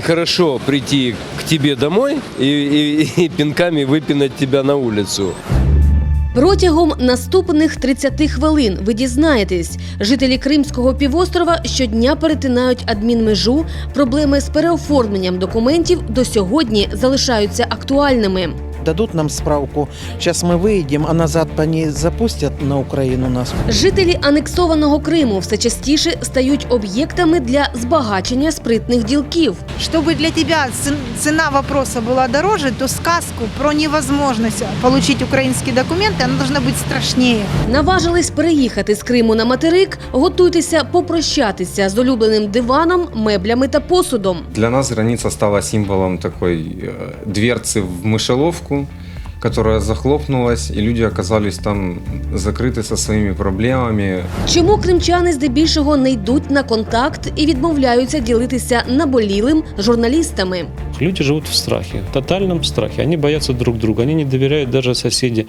Нехорошо прийти к тебе домой и, и- и пинками выпинать тебя на улицу. Протягом наступних 30 хвилин ви дізнаєтесь, жителі Кримського півострова щодня перетинають адмінмежу. Проблеми з переоформленням документів до сьогодні залишаються актуальними Дадут нам справку. Сейчас мы выедем, а назад по ней запустят на Украину нас. Жителі анексованого Криму все частіше стають об'єктами для збагачення спритних ділків. Чтобы для тебя цен- цена вопроса была дороже, то сказку про невозможность получить украинские документы, она должна быть страшнее. Наважились переїхати з Криму на материк, готуйтеся попрощатися з улюбленим диваном, меблями та посудом. Для нас граница стала символом такой э, дверцы в мышеловку, которая захлопнулась, и люди оказались там закрыты со своими проблемами. Чому кримчани здебільшого не йдуть на контакт і відмовляються ділитися наболілим з журналістами? Люди живут в страхе, тотальном страхе. Они боятся друг друга, они не доверяют даже соседи.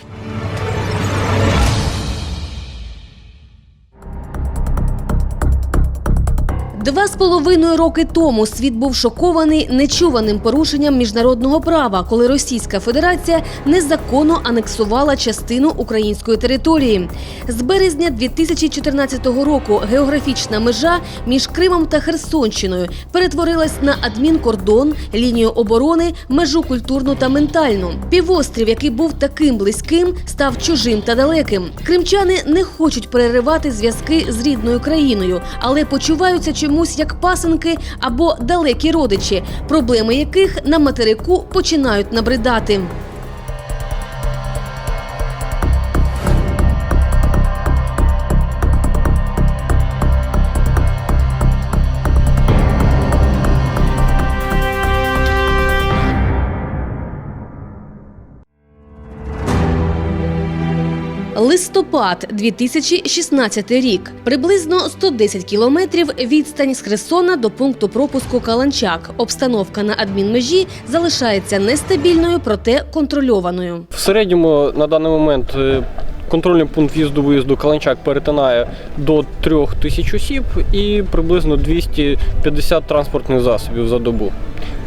Два з половиною роки тому світ був шокований нечуваним порушенням міжнародного права, коли Російська Федерація незаконно анексувала частину української території. З березня 2014 року географічна межа між Кримом та Херсонщиною перетворилась на адмінкордон, лінію оборони, межу культурну та ментальну. Півострів, який був таким близьким, став чужим та далеким. Кримчани не хочуть переривати зв'язки з рідною країною, але почуваються чомусь як пасенки або далекі родичі, проблеми яких на материку починають набридати. Листопад 2016 рік. Приблизно 110 кілометрів відстань з Херсона до пункту пропуску Каланчак. Обстановка на адмінмежі залишається нестабільною, проте контрольованою. В середньому на даний момент е, контрольний пункт в'їзду-виїзду Каланчак перетинає до трьох тисяч осіб і приблизно 250 транспортних засобів за добу.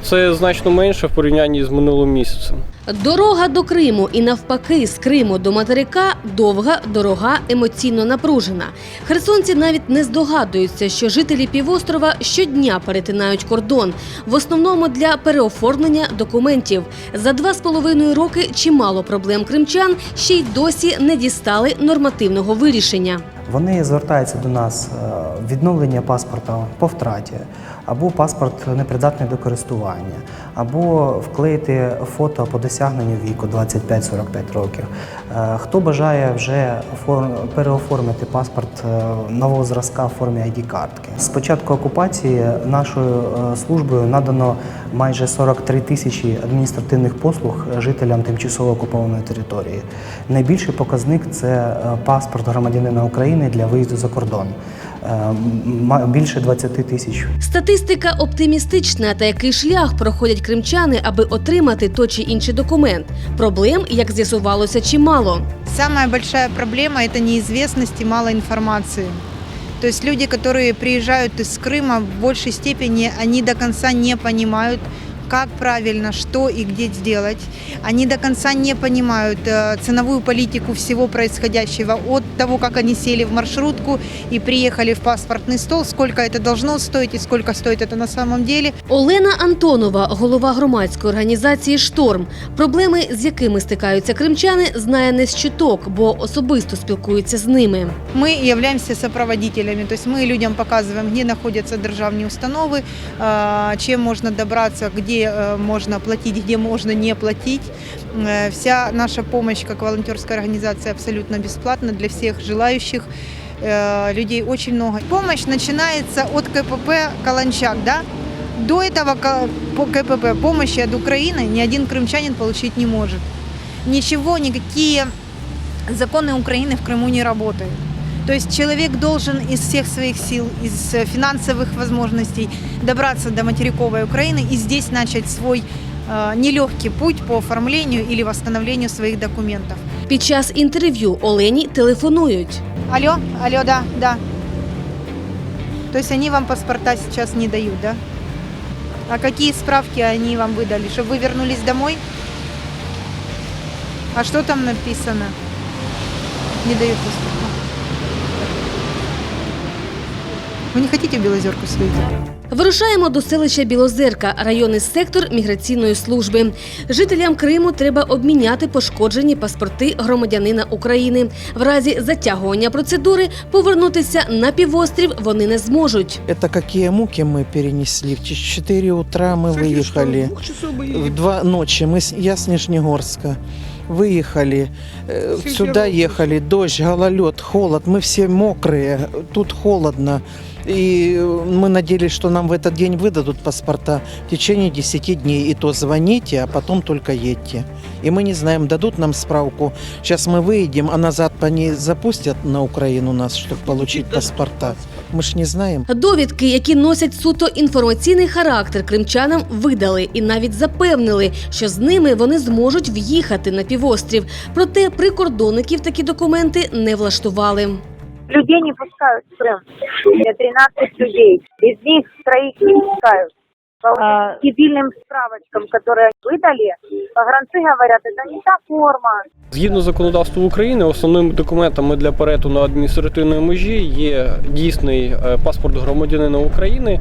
Це значно менше в порівнянні з минулим місяцем. Дорога до Криму і навпаки з Криму до материка довга, дорога, емоційно напружена. Херсонці навіть не здогадуються, що жителі півострова щодня перетинають кордон, в основному для переоформлення документів. За два з половиною роки чимало проблем кримчан ще й досі не дістали нормативного вирішення. Вони звертаються до нас е, відновлення паспорта по втраті, або паспорт непридатний до користування, або вклеїти фото по досягненню віку 25-45 років. Е, Хто бажає вже переоформити паспорт е, нового зразка в формі ID-картки. З початку окупації нашою е, службою надано майже 43 тисячі адміністративних послуг жителям тимчасово окупованої території. Найбільший показник це паспорт громадянина України для виїзду за кордон. Е, м- Більше 20 тисяч Статистика оптимістична, та який шлях проходять кримчани, аби отримати той чи інший документ. Проблем, як з'ясувалося, чимало. Самая большая проблема – это неизвестность и мало информации. То есть люди, которые приезжают из Крыма, в большей степени они до конца не понимают, как правильно, что и где сделать. Они до конца не понимают э, ценовую политику всего происходящего, от того, как они сели в маршрутку и приехали в паспортный стол, сколько это должно стоить и сколько стоит это на самом деле. Олена Антонова, голова громадської організації Шторм, проблеми, з якими стикаються кримчани, знає не з чуток, бо особисто спілкується з ними. Мы являемся сопроводителями, то есть мы людям показываем, где находятся державные установы, э, чем можно добраться, где э, можно платить, где можно не платить. Э, Вся наша помощь как волонтерская организация абсолютно бесплатна для всех желающих. Э, Людей очень много. Помощь начинается от КПП «Каланчак», да? До этого ка- по КПП помощи от Украины ни один крымчанин получить не может. Ничего, никакие законы Украины в Крыму не работают. То есть человек должен из всех своих сил, из э, финансовых возможностей добраться до материковой Украины и здесь начать свой э, нелегкий путь по оформлению или восстановлению своих документов. Під час інтерв'ю Олені телефонують. Алло, алло, да, да. То есть они вам паспорта сейчас не дают, да? А какие справки они вам выдали? Чтобы вы вернулись домой? А что там написано? Не дают паспорта. Вы не хотите в Белозерку съездить? Вирушаємо до селища Білозерка, районний сектор міграційної служби. Жителям Криму треба обміняти пошкоджені паспорти громадянина України. В разі затягування процедури повернутися на півострів вони не зможуть. Это какие муки мы перенесли. В 4 утра мы выехали. В два ночи. Мы, с- я с Нижнегорска. Выехали, э, сюда ехали, дождь, гололед, холод, мы все мокрые, тут холодно. И э, мы надеялись, что нам в этот день выдадут паспорта в течение 10 дней. И то звоните, а потом только едьте. И мы не знаем, дадут нам справку. Сейчас мы выедем, а назад по ней запустят на Украину нас, чтобы получить паспорта. Мы ж не знаем. Довідки, які носять суто інформаційний характер, кримчанам видали і навіть запевнили, що з ними вони зможуть в'їхати на півострів. Проте прикордонників такі документи не влаштували. Людей не пускают в Крым. 13 людей. Из них троих не пускают. По А- дебильным справочкам, которые выдали, погранцы говорят, это не та форма. Згідно законодавства України, основними документами для перетину адміністративної межі є дійсний е, паспорт громадянина України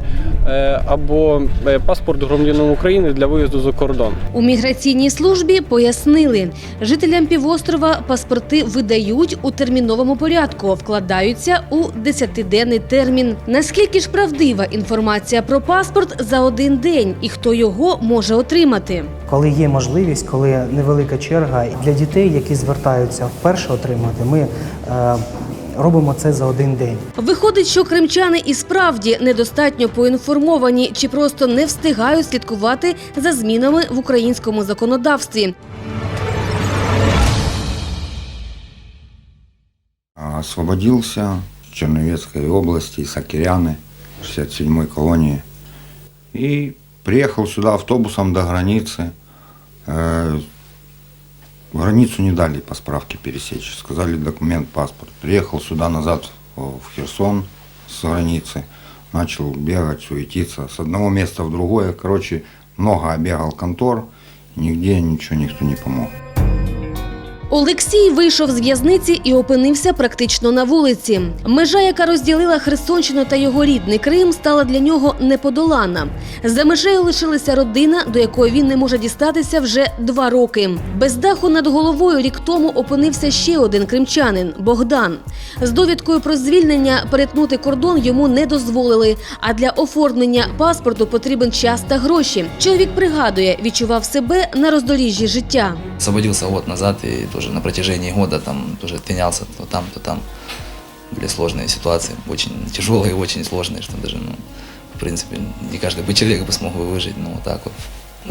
е, або е, паспорт громадянина України для виїзду за кордон. У міграційній службі пояснили, жителям півострова паспорти видають у терміновому порядку, вкладаються у 10-денний термін. Наскільки ж правдива інформація про паспорт за один день і хто його може отримати? Коли є можливість, коли невелика черга і для дітей, які звертаються вперше отримати, ми е, робимо це за один день. Виходить, що кримчани і справді недостатньо поінформовані чи просто не встигають слідкувати за змінами в українському законодавстві. освободился в Черновецкой области, из Океаны, 67-й колонии. И приехал сюда автобусом до границы. Э, Границу не дали по справке пересечь. Сказали документ, паспорт. Приехал сюда назад в Херсон с границы. Начал бегать, суетиться с одного места в другое. Короче, много обегал контор. Нигде ничего никто не помог. Олексій вийшов з в'язниці і опинився практично на вулиці. Межа, яка розділила Херсонщину та його рідний Крим, стала для нього неподолана. За межею лишилася родина, до якої він не може дістатися вже два роки. Без даху над головою рік тому опинився ще один кримчанин Богдан. З довідкою про звільнення перетнути кордон йому не дозволили. А для оформлення паспорту потрібен час та гроші. Чоловік пригадує, відчував себе на роздоріжжі життя. Освободился год назад и тоже на протяжении года там тоже тынялся то там, то там. Были сложные ситуации, очень тяжелые, очень сложные, что даже, ну, в принципе, не каждый бы человек бы смог бы выжить, но вот так вот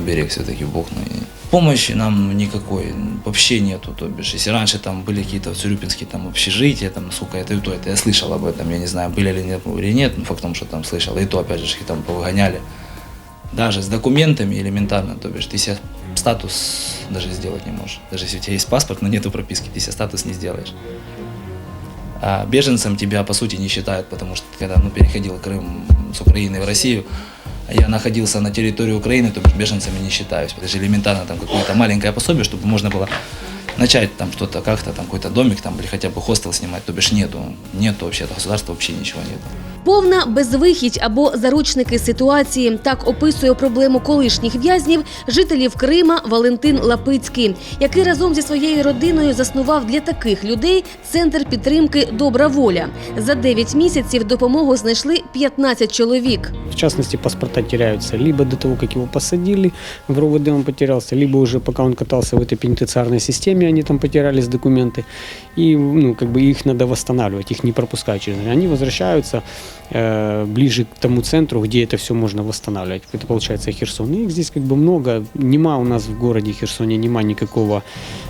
берег все-таки Бог. Ну, и помощи нам никакой вообще нету, то бишь, если раньше там были какие-то цюрюпинские там общежития, там, сколько это и то, это я слышал об этом, я не знаю, были ли нет, или нет, но факт в том, что там слышал, и то, опять же, их там повыгоняли. Даже с документами элементарно, то бишь, ты себе статус даже сделать не можешь. Даже если у тебя есть паспорт, но нету прописки, ты себе статус не сделаешь. А беженцем тебя, по сути, не считают, потому что когда ну, переходил Крым с Украины в Россию, а я находился на территории Украины, то бишь беженцами не считаюсь. Это же элементарно там какое-то маленькое пособие, чтобы можно было начать там что-то как-то, там какой-то домик там или хотя бы хостел снимать, то бишь нету, нету вообще, государства вообще ничего нет. Повна безвихідь або заручники ситуації. Так описує проблему колишніх в'язнів жителів Крима Валентин Лапицький, який разом зі своєю родиною заснував для таких людей центр підтримки Добра воля. За 9 місяців допомогу знайшли 15 чоловік. В частности, паспорта теряются либо до того, как его посадили, в РОВД он потерялся, либо уже пока он катался в этой пенитенциарной системе, они там потерялись документы, и ну, как бы их надо восстанавливать, их не пропускать через Они возвращаются э, ближе к тому центру, где это все можно восстанавливать. Это получается Херсон. И их здесь как бы много. Нема у нас в городе Херсоне, нема никакого,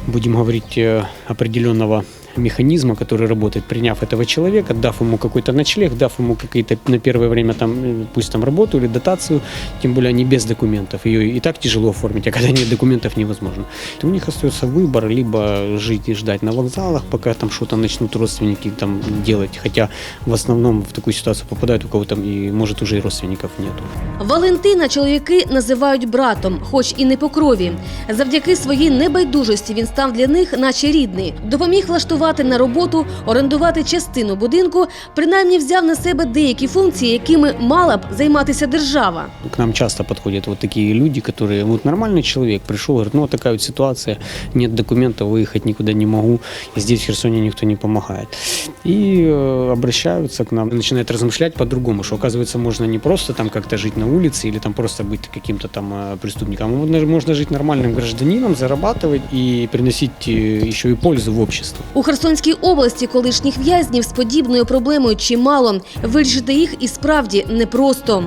будем говорить, э, определенного механизма, который работает, приняв этого человека, дав ему какой-то ночлег, дав ему какие-то на первое время там, э, пусть там работу или дотацию, тем более они без документов. Ее и так тяжело оформить, а когда нет документов невозможно. То у них остается выбор, либо жить и ждать на вокзалах, пока там что-то начнут родственники там делать, хотя в основном в такую ситуацию попадают, у кого там и может уже и родственников нету. Валентина чоловіки називають братом, хоч і не по крові. Завдяки своїй небайдужості він став для них, наче рідний. Допоміг влаштувати на роботу, орендувати частину будинку, принаймні взяв на себе деякі функції, якими мала б займатися держава. К нам часто подходят вот такие люди, которые, вот нормальный человек пришел, говорит, ну вот такая вот ситуация, нет документов, выехать никуда не могу, и здесь в Херсоне никто не помогает. И э, обращаются к нам, начинают размышлять по-другому, что оказывается можно не просто там как-то жить на улице или там просто быть каким-то там э, преступником, а можно- можно жить нормальным гражданином, зарабатывать и приносить э, еще и пользу в общество. У Херсонській області колишніх в'язнів з подібною проблемою чимало. Вирішити їх і справді непросто.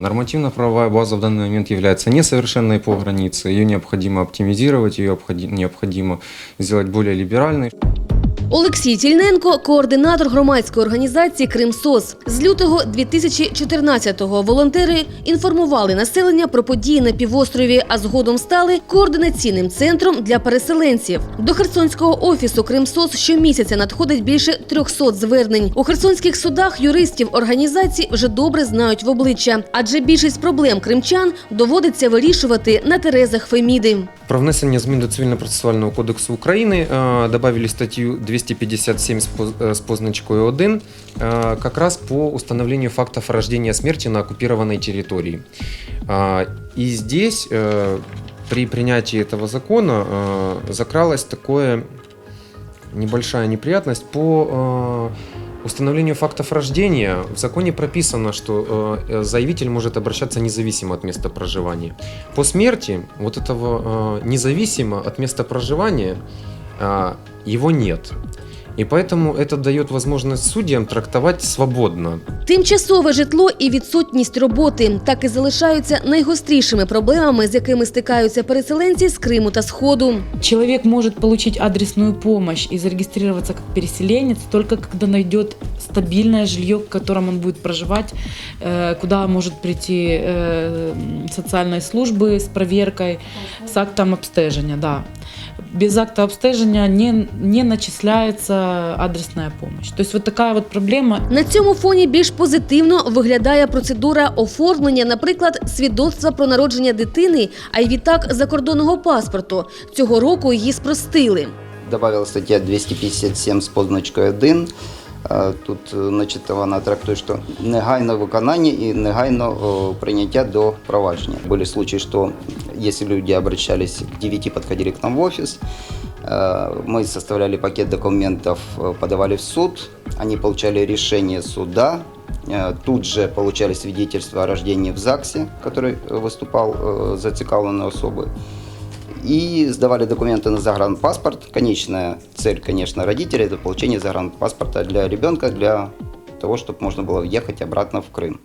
Нормативно-правовая база в данный момент является несовершенной по границе. Ее необходимо оптимизировать, ее обходи- необходимо сделать более либеральной. Олексій Тільненко, координатор громадської організації Кримсос. З лютого 2014-го волонтери інформували населення про події на півострові, а згодом стали координаційним центром для переселенців. До Херсонського офісу Кримсос щомісяця надходить більше 300 звернень. У херсонських судах юристів організації вже добре знають в обличчя, адже більшість проблем кримчан доводиться вирішувати на терезах Феміди Про внесення змін до Цивільно-процесуального кодексу України е, добавили статтю 257 з поз- е, з позначкою 1, е, как раз по установлению фактов рождения смерти на оккупированной территории. А, И здесь э, при принятии этого закона э, закралась такое небольшая неприятность по э, установлению фактов рождения. В законе прописано, что э, заявитель может обращаться независимо от места проживания. По смерти вот этого э, независимо от места проживания э, его нет. И поэтому это дает возможность судьям трактовать свободно Тимчасове житло і відсутність роботи так і залишаються найгострішими проблемами, з якими стикаються переселенці з Криму та Сходу. Человек может получить адресную помощь и зарегистрироваться как переселенец только когда найдет стабильное жилье, в котором он будет проживать, э, куда может прийти э, социальной службы с проверкой, с актом обстежения, да. Без акта обстеження не, не начисляється адресна допомога. То есть вот така вот проблема. На цьому фоні більш позитивно виглядає процедура оформлення, наприклад, свідоцтва про народження дитини, а й відтак закордонного паспорту. Цього року її спростили. Добавила стаття 257 з позначкою 1. Е, Тут е, значить, вона трактує, що негайне виконання і негайно о, прийняття до провадження. Були случаи, що якщо люди обращались к 9, подходили к нам в офис, э, мы составляли пакет документов, э, подавали в суд, они получали решение суда, э, тут же получали свидетельство о рождении в ЗАГСе, который э, выступал э, зацикавленной особой и сдавали документы на загранпаспорт. Конечная цель, конечно, родителей – это получение загранпаспорта для ребенка, для того, чтобы можно было въехать обратно в Крым.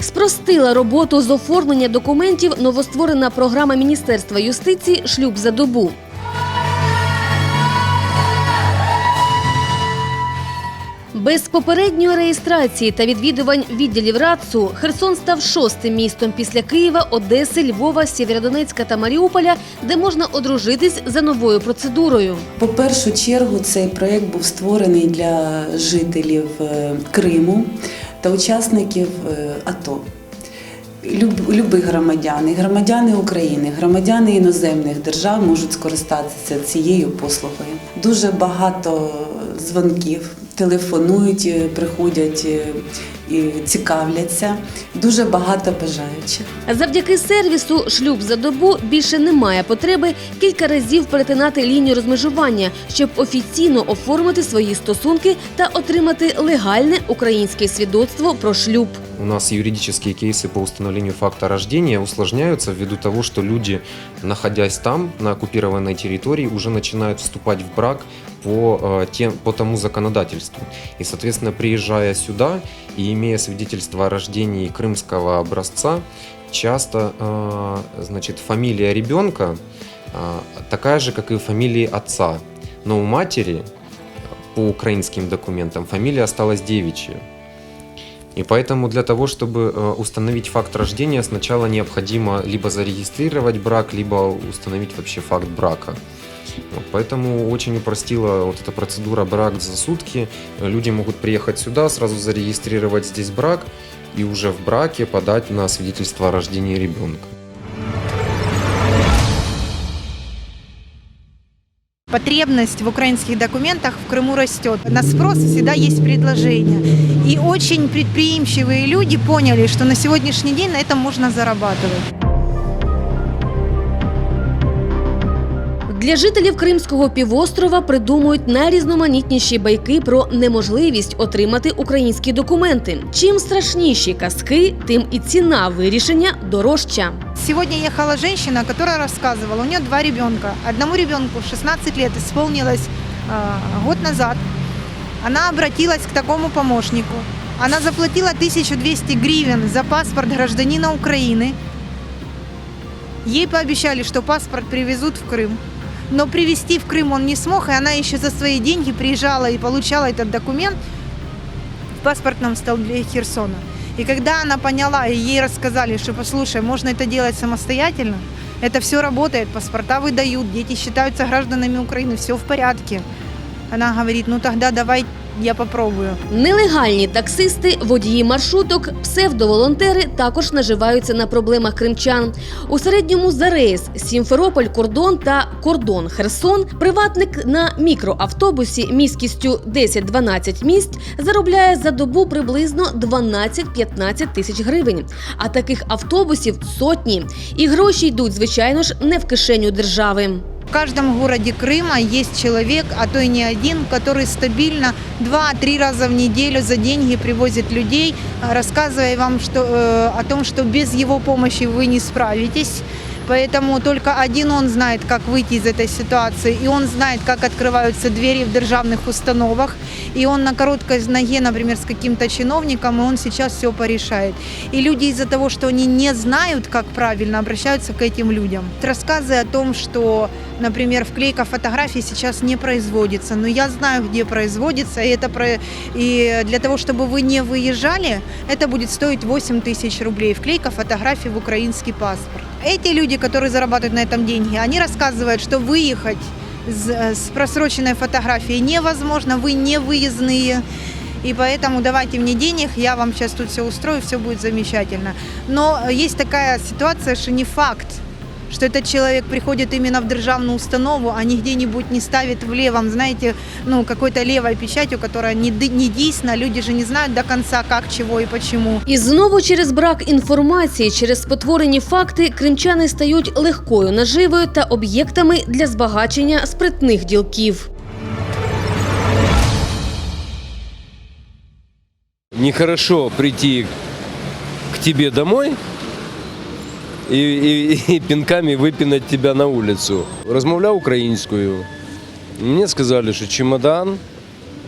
Спростила роботу з оформлення документів новостворена програма Міністерства юстиції Шлюб за добу. Без попередньої реєстрації та відвідувань відділів РАЦУ Херсон став шостим містом після Києва, Одеси, Львова, Сєвєродонецька та Маріуполя, де можна одружитись за новою процедурою. По першу чергу цей проєкт був створений для жителів е, Криму та учасників е, АТО. Люб- Любі громадяни, громадяни України, громадяни іноземних держав можуть скористатися цією послугою. Дуже багато дзвонків, телефонують, е, приходять е, і цікавляться. Дуже багато бажаючих. Завдяки сервісу Шлюб за добу більше немає потреби кілька разів перетинати лінію розмежування, щоб офіційно оформити свої стосунки та отримати легальне українське свідоцтво про шлюб. У нас юридические кейсы по установлению факта рождения усложняются ввиду того, что люди, находясь там, на оккупированной территории, уже начинают вступать в брак по, э, тем, по тому законодательству. И, соответственно, приезжая сюда и имея свидетельство о рождении крымского образца, часто э, значит, фамилия ребенка э, такая же, как и фамилия отца. Но у матери по украинским документам фамилия осталась девичья. И поэтому для того, чтобы э, установить факт рождения, сначала необходимо либо зарегистрировать брак, либо установить вообще факт брака. Вот, поэтому очень упростила вот эта процедура брак за сутки. Люди могут приехать сюда, сразу зарегистрировать здесь брак и уже в браке подать на свидетельство о рождении ребенка. Потребность в украинских документах в Крыму растет. На спрос всегда есть предложение. И очень предприимчивые люди поняли, что на сегодняшний день на этом можно зарабатывать. Для жителів Кримського півострова придумують найрізноманітніші байки про неможливість отримати українські документи. Чим страшніші казки, тим і ціна вирішення дорожча. Сегодня ехала женщина, которая рассказывала, у нее два ребенка. Одному ребенку 16 лет исполнилось э, год назад. Она обратилась к такому помощнику. Она заплатила 1200 гривен за паспорт гражданина Украины. Ей пообещали, что паспорт привезут в Крым. Но привезти в Крым он не смог, и она еще за свои деньги приезжала и получала этот документ в паспортном столбе Херсона. И когда она поняла, и ей рассказали, что, послушай, можно это делать самостоятельно, это все работает, паспорта выдают, дети считаются гражданами Украины, все в порядке. Она говорит, ну тогда давай я попробую. Нелегальні таксисти, водії маршруток, псевдоволонтери також наживаються на проблемах кримчан. У середньому за рейс Сімферополь кордон та кордон Херсон приватник на мікроавтобусі міськістю 10-12 місць заробляє за добу приблизно 12-15 тисяч гривень. А таких автобусів сотні. І гроші йдуть, звичайно ж, не в кишеню держави. В каждом городе Крыма есть человек, а то и не один, который стабильно 2-3 раза в неделю за деньги привозит людей, а, рассказывая вам что, э, о том, что без его помощи вы не справитесь. Поэтому только один он знает, как выйти из этой ситуации, и он знает, как открываются двери в державных установах, и он на короткой ноге, например, с каким-то чиновником, и он сейчас все порешает. И люди из-за того, что они не знают, как правильно, обращаются к этим людям. Рассказы о том, что, например, вклейка фотографий сейчас не производится, но я знаю, где производится, и, это про... и для того, чтобы вы не выезжали, это будет стоить 8 тысяч рублей. Вклейка фотографий в украинский паспорт. Эти люди, которые зарабатывают на этом деньги, они рассказывают, что выехать с, с просроченной фотографией невозможно, вы не выездные. И поэтому давайте мне денег, я вам сейчас тут все устрою, все будет замечательно. Но есть такая ситуация, что не факт, что этот человек приходит именно в державную установу, а не где-нибудь не ставит в левом, знаете, ну, какой-то левой печатью, которая не, не действенна, люди же не знают до конца, как, чего и почему. І знову через брак інформації, через спотворені факти, кримчани стають легкою наживою та об'єктами для збагачення спритних ділків. Нехорошо прийти к тебе домой і, і, і пінками випінуть тебе на вулицю. Розмовляв українською. Мені сказали, що чемодан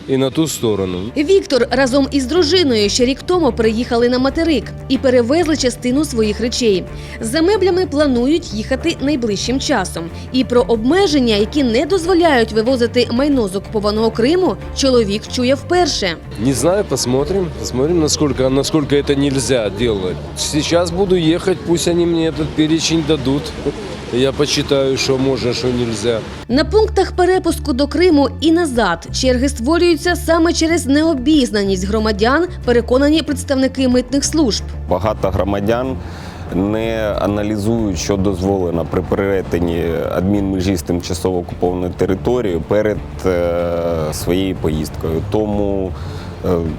і на ту сторону. Віктор разом із дружиною ще рік тому приїхали на материк і перевезли частину своїх речей. За меблями планують їхати найближчим часом. І про обмеження, які не дозволяють вивозити майно з окупованого Криму, чоловік чує вперше. Не знаю, посмотрим. Посмотрим, насколько, насколько это нельзя делать. Сейчас буду ехать, пусть они мне этот перечень дадут. Я почитаю, что можно, что нельзя. На пунктах перепуску до Криму і назад черги створюються саме через необізнаність громадян, переконані представники митних служб. Багато громадян не аналізують, що дозволено при перетині адмінмежі з тимчасово окупованою територією перед е, своєю поїздкою. Тому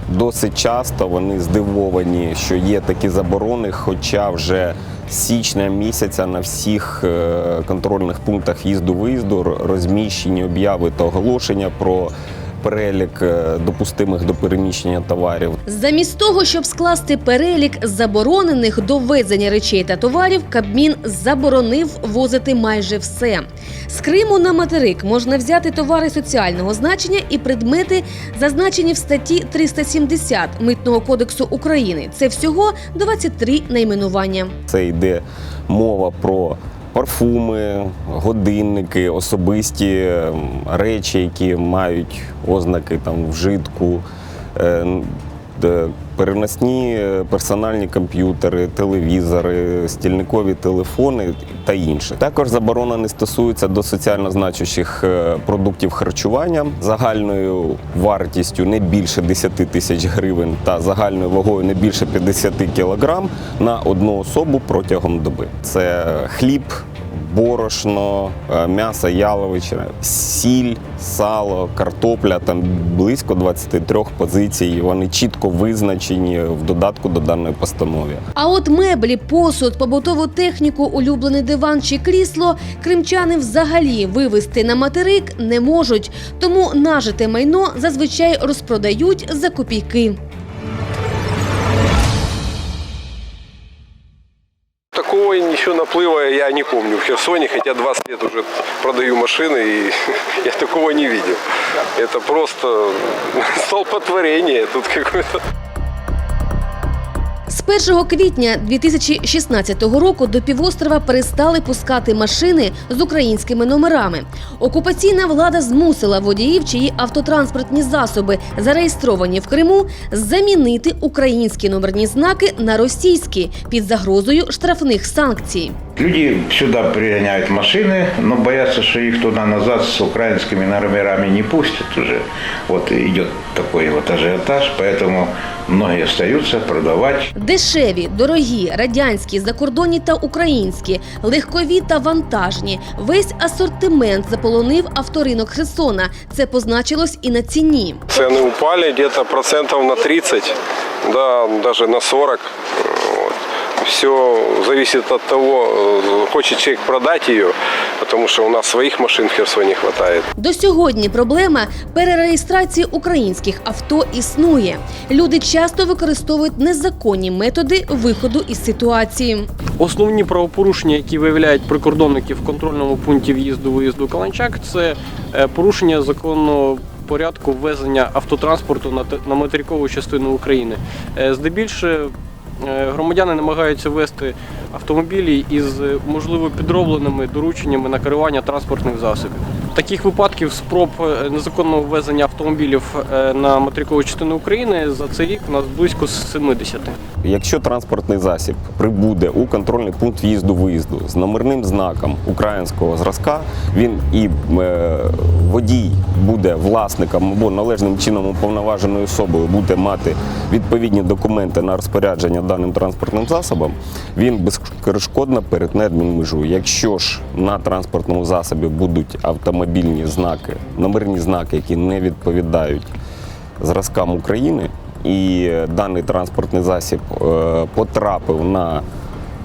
досить часто вони здивовані, що є такі заборони, хоча вже січня місяця на всіх е, контрольних пунктах їзду-виїзду розміщені обяви та оголошення про перелік е, допустимих до переміщення товарів. Замість того, щоб скласти перелік заборонених до ввезення речей та товарів, Кабмін заборонив возити майже все. З Криму на материк можна взяти товари соціального значення і предмети, зазначені в статті 370 Митного кодексу України. Це всього 23 найменування. Це йде мова про парфуми, годинники, особисті речі, які мають ознаки там вжитку, е, переносні е, персональні комп'ютери, телевізори, стільникові телефони та інше. Також заборона не стосується до соціально значущих е, продуктів харчування загальною вартістю не більше 10 тисяч гривень та загальною вагою не більше 50 кілограм на одну особу протягом доби. Це хліб, борошно, е, м'ясо яловичина, сіль, сало, картопля. Там близько 23 позицій. Вони чітко визначені в додатку до даної постанови. А от меблі, посуд, побутову техніку, улюблений диван чи крісло кримчани взагалі вивезти на материк не можуть. Тому нажите майно зазвичай розпродають за копійки. наплыва я не помню в Херсоне, хотя 20 лет уже продаю машины, и я такого не видел. Это просто столпотворение тут какое-то. З 1 квітня 2016 року до півострова перестали пускати машини з українськими номерами. Окупаційна влада змусила водіїв, чиї автотранспортні засоби зареєстровані в Криму, замінити українські номерні знаки на російські під загрозою штрафних санкцій. Люди сюда пригоняют машины, но боятся, что их туда-назад с украинскими номерами не пустят уже. Вот идет такой вот ажиотаж, поэтому многие остаются продавать. Дешеві, дорогі, радянські, закордонні та українські, легкові та вантажні. Весь асортимент заполонив авторинок Херсона. Це позначилось і на ціні. Цены упали где-то процентов на 30, да, даже на 40. Все зависит от того, э, хочет человек продать ее, потому что у нас своих машин в Херсоне хватает. До сьогодні проблема перереєстрації українських авто існує. Люди часто використовують незаконні методи виходу із ситуації. Основні правопорушення, які виявляють прикордонники в контрольному пункті в'їзду-виїзду Каланчак, це е, порушення законного порядку ввезення автотранспорту на, те- на материкову частину України. Е, Здебільше громадяни намагаються вести автомобілі із е, можливо підробленими дорученнями на керування транспортних засобів. Таких випадків спроб е, незаконного ввезення автомобілів е, на материкову частину України за цей рік у нас близько 70. Якщо транспортний засіб прибуде у контрольний пункт в'їзду-виїзду з номерним знаком українського зразка, він і е, водій буде власником або належним чином уповноваженою особою буде мати відповідні документи на розпорядження даним транспортним засобом, він безперешкодно перетне адмінмежу. Якщо ж на транспортному засобі будуть автомобільні знаки, номерні знаки, які не відповідають зразкам України, і даний транспортний засіб е, потрапив на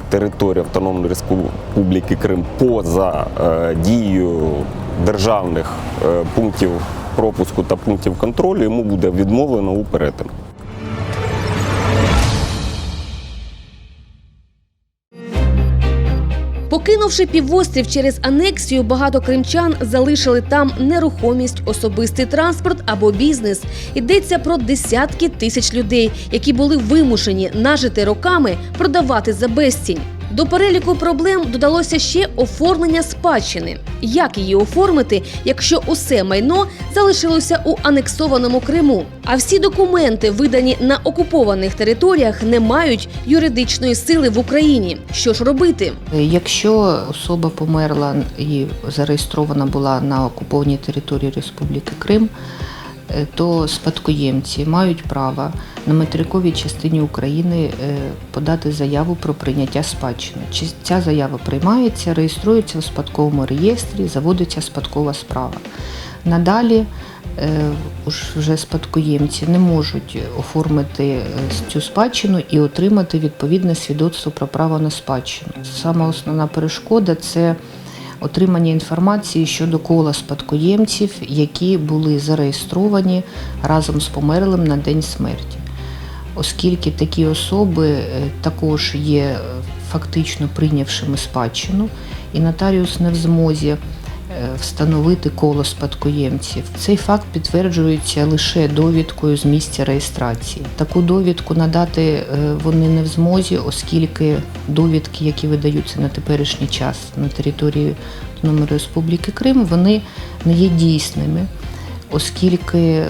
територію Автономної Республіки Крим поза е, дією державних е, пунктів пропуску та пунктів контролю, йому буде відмовлено у перетині. Покинувши півострів через анексію, багато кримчан залишили там нерухомість, особистий транспорт або бізнес. Йдеться про десятки тисяч людей, які були вимушені нажити роками продавати за безцінь. До переліку проблем додалося ще оформлення спадщини. Як її оформити, якщо усе майно залишилося у анексованому Криму? А всі документи, видані на окупованих територіях, не мають юридичної сили в Україні. Що ж робити? Якщо особа померла і зареєстрована була на окупованій території Республіки Крим, то спадкоємці мають право на материковій частині України е, подати заяву про прийняття спадщини. Чи Ця заява приймається, реєструється в спадковому реєстрі, заводиться спадкова справа. Надалі е, вже спадкоємці не можуть оформити е, цю спадщину і отримати відповідне свідоцтво про право на спадщину. Сама основна перешкода це отримання інформації щодо кола спадкоємців, які були зареєстровані разом з померлим на день смерті. Оскільки такі особи е, також є е, фактично прийнявшими спадщину, і нотаріус не в змозі встановити коло спадкоємців. Цей факт підтверджується лише довідкою з місця реєстрації. Таку довідку надати е, вони не в змозі, оскільки довідки, які видаються на теперішній час на території Номер Республіки Крим, вони не є дійсними. Оскільки е,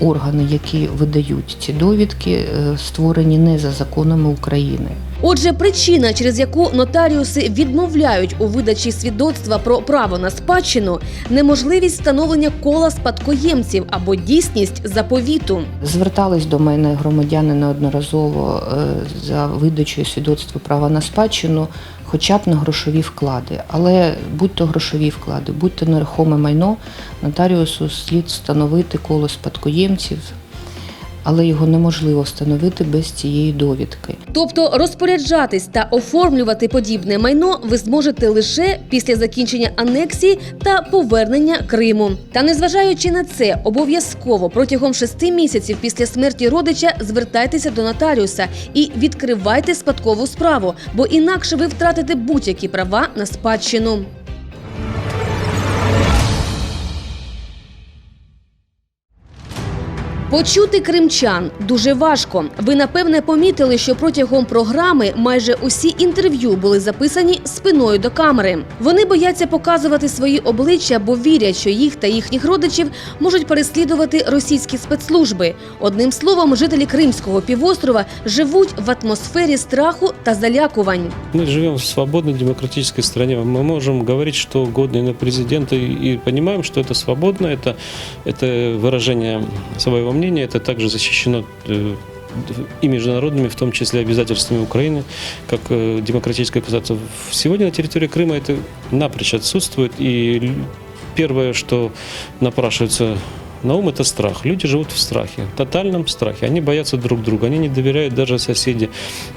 органи, які видають ці довідки, е, створені не за законами України. Отже, причина, через яку нотаріуси відмовляють у видачі свідоцтва про право на спадщину, неможливість встановлення кола спадкоємців або дійсність заповіту. Звертались до мене громадяни неодноразово е, за видачею свідоцтва права на спадщину, хоча б на грошові вклади. Але будь-то грошові вклади, будь-то нерухоме майно, нотаріусу слід встановити коло спадкоємців, але його неможливо встановити без цієї довідки. Тобто розпоряджатись та оформлювати подібне майно ви зможете лише після закінчення анексії та повернення Криму. Та незважаючи на це, обов'язково протягом шести місяців після смерті родича звертайтеся до нотаріуса і відкривайте спадкову справу, бо інакше ви втратите будь-які права на спадщину. Почути кримчан дуже важко. Ви напевне помітили, що протягом програми майже усі інтерв'ю були записані спиною до камери. Вони бояться показувати свої обличчя, бо вірять, що їх та їхніх родичів можуть переслідувати російські спецслужби. Одним словом, жителі Кримського півострова живуть в атмосфері страху та залякувань. Мы живем в свободной демократической стране. Мы можем говорить что угодно и на президента, и и понимаем, что это свободно, это, это выражение своего мнения, это также защищено э, и международными, в том числе обязательствами Украины, как э, демократическое государство. Сегодня на территории Крыма это напрочь отсутствует, и л- первое, что напрашивается на ум, это страх. Люди живут в страхе, тотальном страхе. Они боятся друг друга, они не доверяют даже соседи.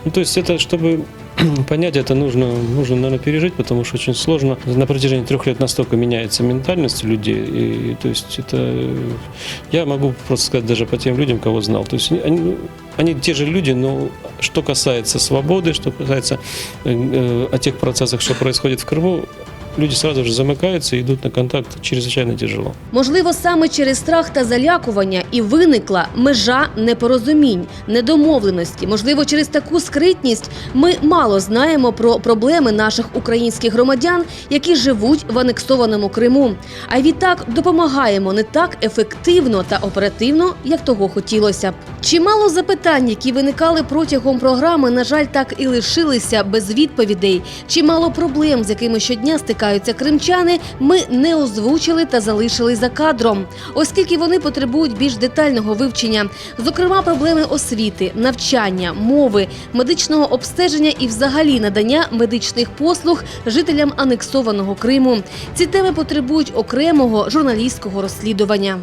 Ну, то есть это, чтобы понять это нужно, нужно, наверное, пережить, потому что очень сложно. На протяжении трех лет настолько меняется ментальность людей. И, то есть это... Я могу просто сказать даже по тем людям, кого знал. То есть они, они те же люди, но что касается свободы, что касается э, э, о тех процессах, что происходит в Крыму, люди сразу же замыкаются и идут на контакт чрезвычайно тяжело. Можливо, саме через страх та залякування і виникла межа непорозумінь, недомовленості. Можливо, через таку скритність ми мало знаємо про проблеми наших українських громадян, які живуть в анексованому Криму. А відтак допомагаємо не так ефективно та оперативно, як того хотілося. Чимало запитань, які виникали протягом програми, на жаль, так і лишилися без відповідей. Чимало проблем, з якими щодня стикаються кримчани, ми не озвучили та залишили за кадром, оскільки вони потребують більш детального вивчення, зокрема проблеми освіти, навчання, мови, медичного обстеження і взагалі надання медичних послуг жителям анексованого Криму. Ці теми потребують окремого журналістського розслідування.